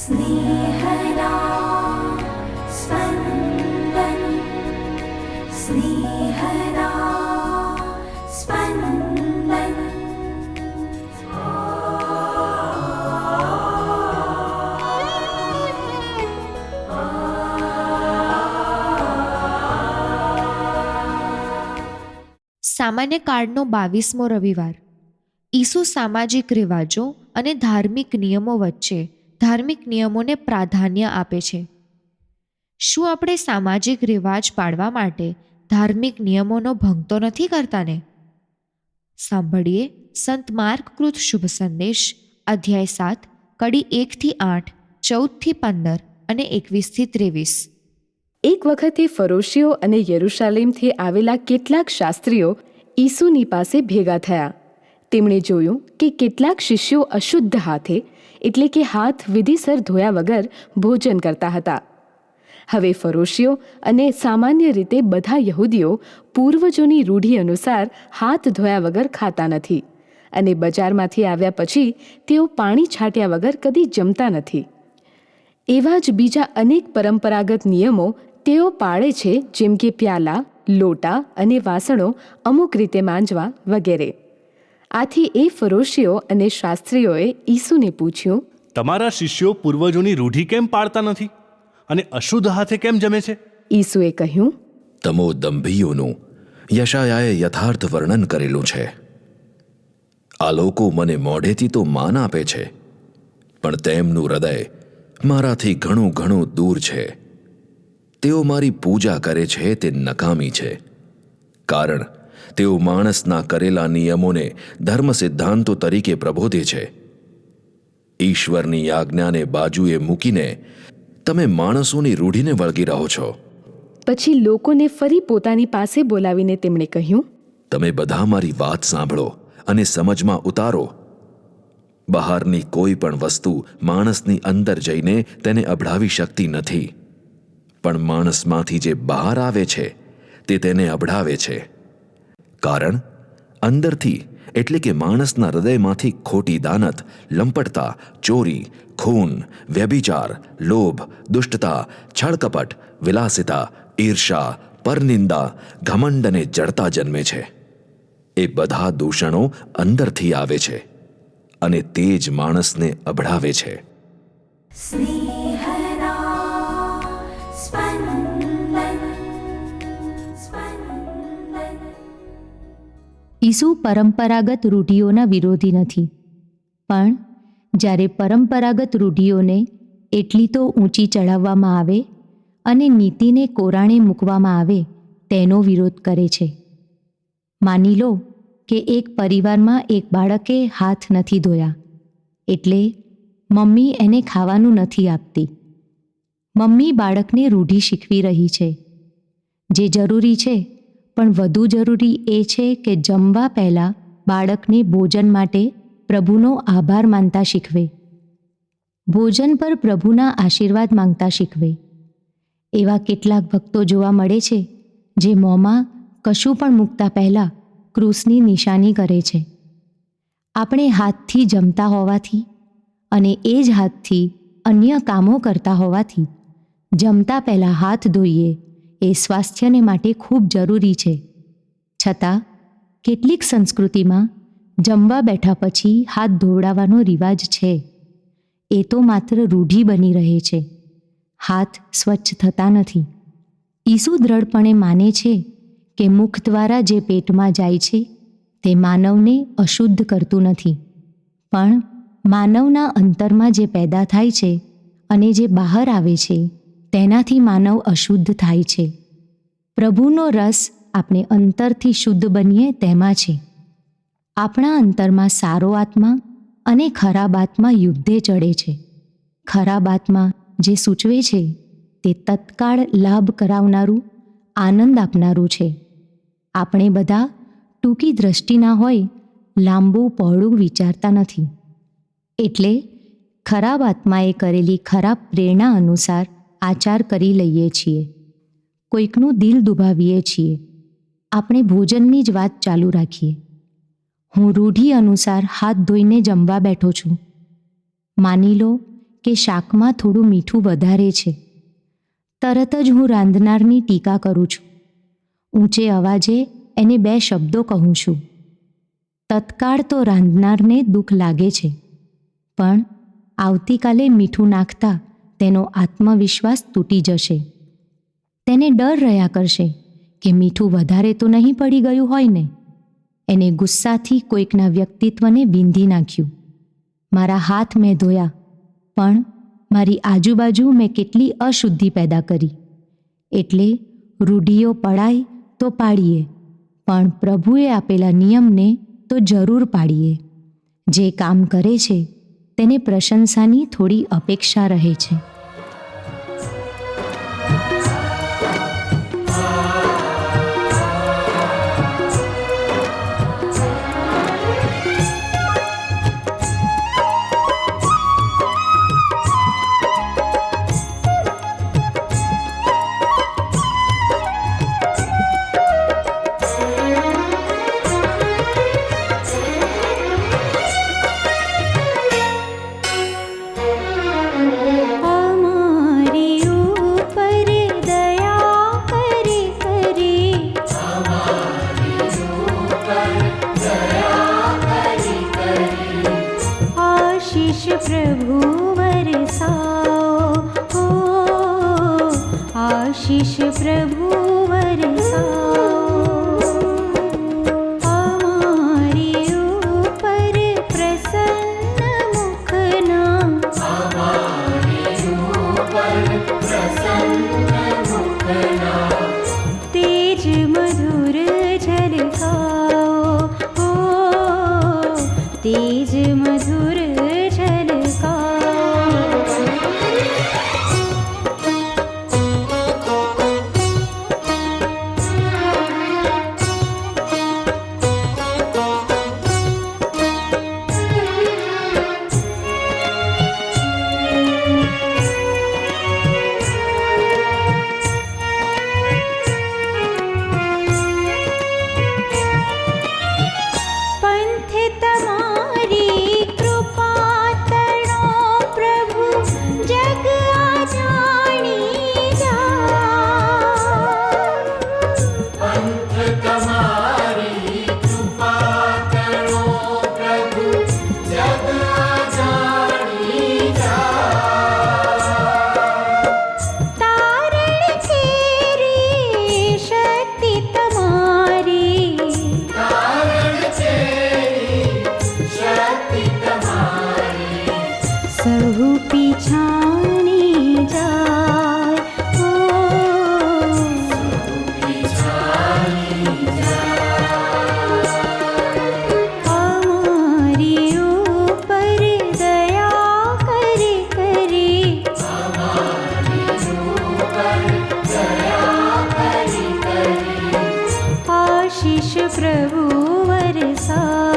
स्नेहदा स्पन्दन् स्नेहदा स्पन्दन् સામાન્ય કાળનો બાવીસમો રવિવાર ઈસુ સામાજિક રિવાજો અને ધાર્મિક નિયમો વચ્ચે ધાર્મિક નિયમોને પ્રાધાન્ય આપે છે. શું આપણે સામાજિક રિવાજ પાળવા માટે ધાર્મિક નિયમોનો ભંગ તો નથી કરતા ને? સાંભળીએ સંત માર્ગકૃત શુભ સંદેશ, અધ્યાય સાત, કડી એકથી આઠ ચૌદથી પંદર અને એકવીસથી ત્રેવીસ. એક વખતે ફરોશીઓ અને યરુશાલેમથી આવેલા કેટલાક શાસ્ત્રીઓ ઈસુની પાસે ભેગા થયા. તેમણે જોયું કે કેટલાક શિષ્યો અશુદ્ધ હાથે એટલે કે હાથ વિધિસર ધોયા વગર ભોજન કરતા હતા. હવે ફરોશીઓ અને સામાન્ય રીતે બધા યહૂદીઓ પૂર્વજોની રૂઢિ અનુસાર હાથ ધોયા વગર ખાતા નથી અને બજારમાંથી આવ્યા પછી તેઓ પાણી છાંટ્યા વગર કદી જમતા નથી. એવા જ બીજા અનેક પરંપરાગત નિયમો તેઓ પાળે છે જેમ કે પ્યાલા, લોટા અને વાસણો અમુક રીતે માંજવા વગેરે. આથી એ ફરોશીઓ અને શાસ્ત્રીઓએ ઈસુને પૂછ્યું તમારા શિષ્યો પૂર્વજોની રૂઢિ કેમ પાળતા નથી? અને અશુદ્ધ હાથે કેમ જમે છે? ઈસુએ કહ્યું તમો દંભીઓનું યશાયાએ યથાર્થ વર્ણન કરેલું છે. આ લોકો મને મોઢેથી તો માન આપે છે પણ તેમનું હૃદય મારાથી ઘણું ઘણું દૂર છે. તેઓ મારી પૂજા કરે છે તે નકામી છે. કારણ તેઓ માણસના કરેલા નિયમોને ધર્મ સિદ્ધાંતો તરીકે પ્રબોધે છે. ઈશ્વરની આજ્ઞાને બાજુએ મૂકીને તમે માણસોની રૂઢીને વળગી રહો છો. પછી લોકોને ફરી પોતાની પાસે બોલાવીને તેમણે કહ્યું તમે બધા મારી વાત સાંભળો અને સમજમાં ઉતારો. બહારની કોઈ પણ વસ્તુ માણસની અંદર જઈને તેને અભડાવી શકતી નથી. પણ માણસમાંથી જે બહાર આવે છે તે તેને અભડાવે છે. કારણ? અંદરથી, એટલે કે માણસના હૃદયમાંથી ખોટી દાનત, લંપટતા, ચોરી, ખૂન, વ્યભિચાર, લોભ, દુષ્ટતા, છળકપટ, વિલાસિતા ઈર્ષા પરનિંદા, ઘમંડ અને જડતા જન્મે છે. એ બધા દૂષણો અંદરથી આવે છે અને તે જ માણસને અભડાવે છે. સ્નેહ ઈસુ પરંપરાગત રૂઢિઓના વિરોધી નથી. પણ જ્યારે પરંપરાગત રૂઢિઓને એટલી તો ઊંચી ચઢાવવામાં આવે અને નીતિને કોરાણે મૂકવામાં આવે તેનો વિરોધ કરે છે. માની લો કે એક પરિવારમાં એક બાળકે હાથ નથી ધોયા, એટલે મમ્મી એને ખાવાનું નથી આપતી. મમ્મી બાળકને રૂઢિ શીખવી રહી છે. જે જરૂરી છે પણ વધુ જરૂરી એ છે કે જમવા પહેલાં બાળકને ભોજન માટે પ્રભુનો આભાર માનતા શીખવે. ભોજન પર પ્રભુના આશીર્વાદ માંગતા શીખવે. એવા કેટલાક ભક્તો જોવા મળે છે જે મોંમાં કશું પણ મૂકતા પહેલાં ક્રૂસની નિશાની કરે છે. આપણે હાથથી જમતા હોવાથી અને એ જ હાથથી અન્ય કામો કરતા હોવાથી જમતા પહેલાં હાથ ધોઈએ એ સ્વાસ્થ્યને માટે ખૂબ જરૂરી છે. છતાં, કેટલીક સંસ્કૃતિમાં જમવા બેઠા પછી હાથ ધોવડાવવાનો રિવાજ છે. એ તો માત્ર રૂઢિ બની રહે છે. હાથ સ્વચ્છ થતા નથી. ઈસુ દ્રઢપણે માને છે કે મુખ દ્વારા જે પેટમાં જાય છે, તે માનવને અશુદ્ધ કરતું નથી. પણ માનવના અંતરમાં જે પેદા થાય છે અને જે બહાર આવે છે તેનાથી માનવ અશુદ્ધ થાય છે. પ્રભુનો રસ આપણે અંતરથી શુદ્ધ બનીએ તેમાં છે. આપણા અંતરમાં સારો આત્મા અને ખરાબ આત્મા યુદ્ધે ચડે છે. ખરાબ આત્મા જે સૂચવે છે, તે તત્કાળ લાભ કરાવનારું, આનંદ આપનારું છે. આપણે બધા ટૂંકી દ્રષ્ટિના હોય, લાંબુ પહોળું વિચારતા નથી. એટલે ખરાબ આત્માએ કરેલી ખરાબ પ્રેરણા અનુસાર આચાર કરી લઈએ છીએ. કોઈકનું દિલ દુભાવીએ છીએ. આપણે ભોજનની જ વાત ચાલુ રાખીએ. હું રૂઢિ અનુસાર હાથ ધોઈને જમવા બેઠો છું. માની લો કે શાકમાં થોડું મીઠું વધારે છે. તરત જ હું રાંધનારની ટીકા કરું છું. ઊંચે અવાજે એને બે શબ્દો કહું છું. તત્કાળ તો રાંધનારને દુઃખ લાગે છે. પણ આવતીકાલે મીઠું નાખતા તેનો આત્મવિશ્વાસ તૂટી જશે. તેને ડર રહ્યા કરશે કે મીઠું વધારે તો નહીં પડી ગયું હોય ને. એને ગુસ્સાથી કોઈકના વ્યક્તિત્વને વિંધી નાખ્યું. મારા હાથ મેં ધોયા, પણ મારી આજુબાજુ મેં કેટલી અશુદ્ધિ પેદા કરી. એટલે રૂઢિઓ પડાય તો પાડીએ, પણ પ્રભુએ આપેલા નિયમને તો જરૂર પાડીએ. જે કામ કરે છે તેને પ્રશંસાની થોડી અપેક્ષા રહે છે. આશીષ પ્રભુ सा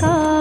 का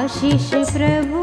आशीष प्रभु